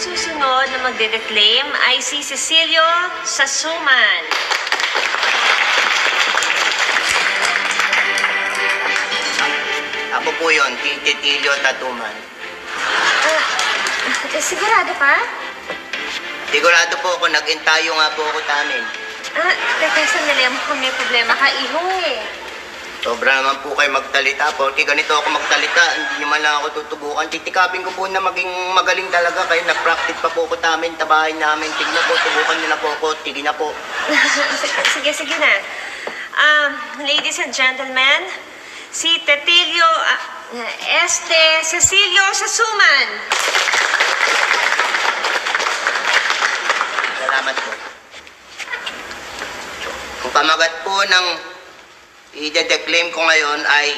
susunod na magde-declaim ay si Cecilio Sasuman. Ako po yun, Titilio Tatuman. Ah, eh, sigurado ka? Sigurado po ako, nag-entayo nga po ako tamin. Ah, teka, sandali. Mukhang may problema ka, iho eh. Sobra naman po kayo magtalita. Porque ganito ako magtalita, hindi nyo man lang ako tutubukan. Titikapin ko po na maging magaling talaga kayo. Nag-practice pa po ko tamin, tabahin namin. Tignan po, tubukan nyo na po ako. Tignan na po. sige, sige na. Um, ladies and gentlemen, si Tetilio, ah, este, Cecilio Sasuman. Salamat po. Pamagat po ng i-declaim ko ngayon ay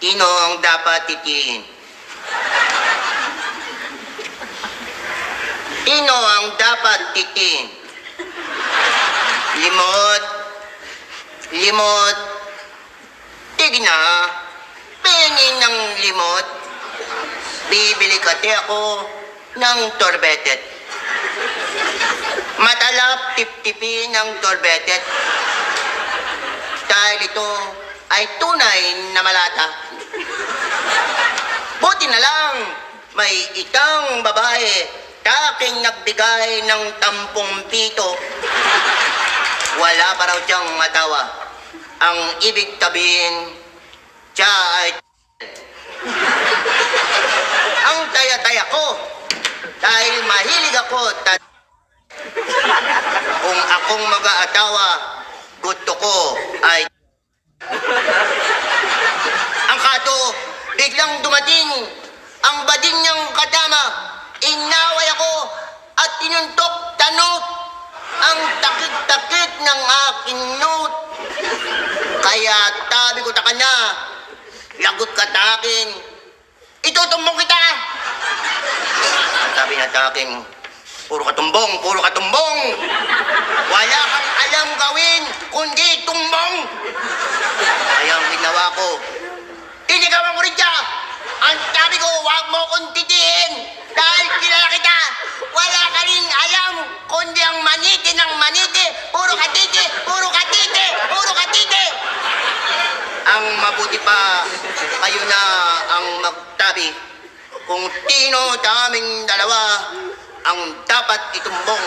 Tino ang dapat titiin. Tino ang dapat titiin. Limot. Limot. Tigna. Pengin ng limot. Bibili kati ako ng torbetet. Matalap tip-tipin ng torbetet. Dahil ito ay tunay na malata. Buti na lang, may itang babae taking nagbigay ng tampong pito. Wala pa raw siyang matawa. Ang ibig sabihin, siya ay ang taya-taya ko dahil mahilig ako ta- kung akong mag-aatawa, gusto ko ay... Ang kato, biglang dumating ang bading niyang kadama. Inaway ako at tinuntok tanot ang takit-takit ng aking note. Kaya tabi ko ta kanya, lagot ka ta. Itutumbong kita! Sabi na akin, puro katumbong, puro katumbong. Wala kang kundi tumbong. Kaya ginawa ko, tinigawan ko rin siya. Ang sabi ko, huwag mo kong titiin. Dahil kilala kita, wala ka rin alam, kundi ang maniti ng maniti. Puro katiti, puro katiti, puro katiti. Ang mabuti pa, kayo na ang magtabi kung tino daming dalawa ang dapat itumbong